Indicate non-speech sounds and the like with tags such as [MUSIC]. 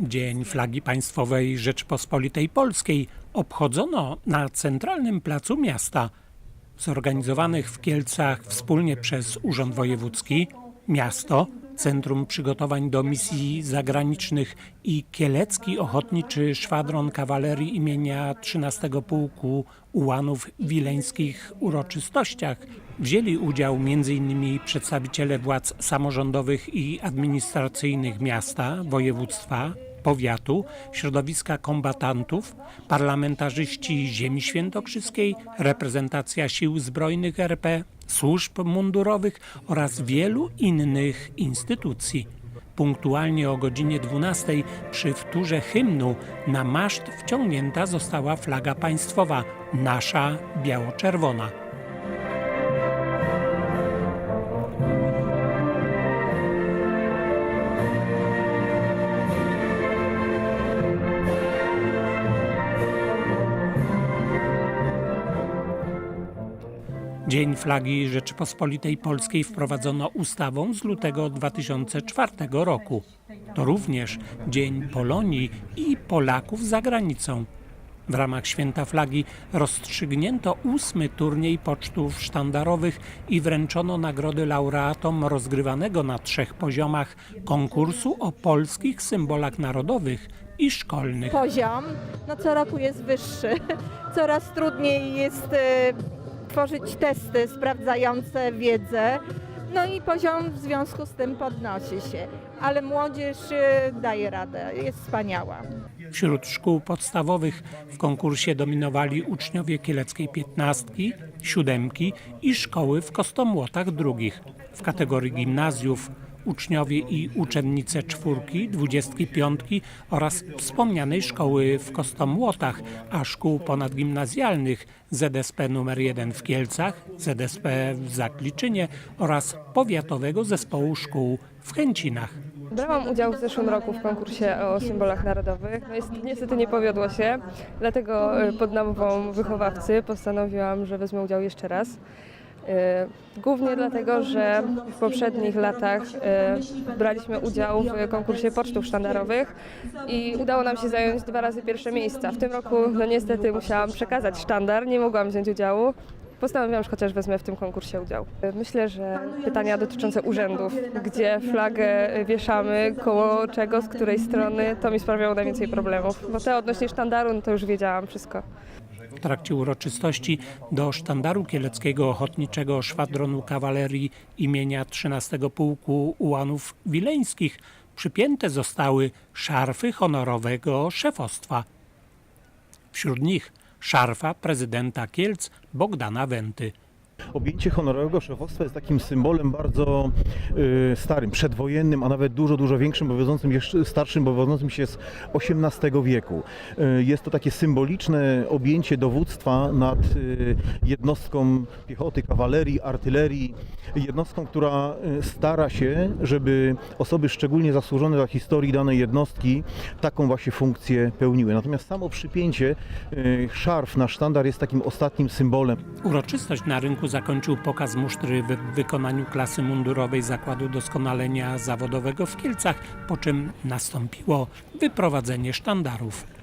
Dzień Flagi Państwowej Rzeczpospolitej Polskiej obchodzono na centralnym placu miasta. Zorganizowanych w Kielcach wspólnie przez Urząd Wojewódzki, miasto, Centrum Przygotowań do Misji Zagranicznych i Kielecki Ochotniczy Szwadron Kawalerii imienia 13 Pułku Ułanów Wileńskich uroczystościach wzięli udział m.in. przedstawiciele władz samorządowych i administracyjnych miasta, województwa, powiatu, środowiska kombatantów, parlamentarzyści Ziemi Świętokrzyskiej, reprezentacja sił zbrojnych RP, służb mundurowych oraz wielu innych instytucji. Punktualnie o godzinie 12 przy wtórze hymnu na maszt wciągnięta została flaga państwowa, nasza biało-czerwona. Dzień Flagi Rzeczypospolitej Polskiej wprowadzono ustawą z lutego 2004 roku. To również Dzień Polonii i Polaków za granicą. W ramach Święta Flagi rozstrzygnięto ósmy turniej pocztów sztandarowych i wręczono nagrody laureatom rozgrywanego na trzech poziomach konkursu o polskich symbolach narodowych i szkolnych. poziom no co roku jest wyższy. [LAUGHS] Coraz trudniej jest e, tworzyć testy sprawdzające wiedzę. No i poziom w związku z tym podnosi się. Ale młodzież e, daje radę, jest wspaniała. Wśród szkół podstawowych w konkursie dominowali uczniowie kieleckiej piętnastki, siódemki i szkoły w Kostomłotach drugich. W kategorii gimnazjów uczniowie i uczennice czwórki, dwudziestki piątki oraz wspomnianej szkoły w Kostomłotach, a szkół ponadgimnazjalnych ZSP nr 1 w Kielcach, ZSP w Zakliczynie oraz powiatowego zespołu szkół w Chęcinach. Brałam udział w zeszłym roku w konkursie o symbolach narodowych. No niestety nie powiodło się, dlatego e, pod namową wychowawcy postanowiłam, że wezmę udział jeszcze raz. E, Głównie dlatego, że w poprzednich latach e, braliśmy udział w konkursie pocztów sztandarowych i udało nam się zająć dwa razy pierwsze miejsca. W tym roku no niestety musiałam przekazać sztandar, nie mogłam wziąć udziału. Postanowiłam, że chociaż wezmę w tym konkursie udział. Myślę, że pytania dotyczące urzędów, gdzie flagę wieszamy, koło czego, z której strony, to mi sprawiało najwięcej problemów. Bo te odnośnie sztandaru, no to już wiedziałam wszystko. W trakcie uroczystości do sztandaru kieleckiego ochotniczego szwadronu kawalerii imienia 13 Pułku Ułanów Wileńskich przypięte zostały szarfy honorowego szefostwa. Wśród nich szarfa prezydenta Kielc Bogdana Wenty. Objęcie honorowego szefostwa jest takim symbolem bardzo y, starym, przedwojennym, a nawet dużo, dużo większym, bo wywodzącym jeszcze starszym, bo wywodzącym się z XVIII wieku. Y, jest to takie symboliczne objęcie dowództwa nad y, jednostką piechoty, kawalerii, artylerii, jednostką, która stara się, żeby osoby szczególnie zasłużone dla historii danej jednostki taką właśnie funkcję pełniły. Natomiast samo przypięcie szarf na sztandar jest takim ostatnim symbolem Uroczystość na rynku zakończył pokaz musztry w wykonaniu klasy mundurowej Zakładu Doskonalenia Zawodowego w Kielcach, po czym nastąpiło wyprowadzenie sztandarów.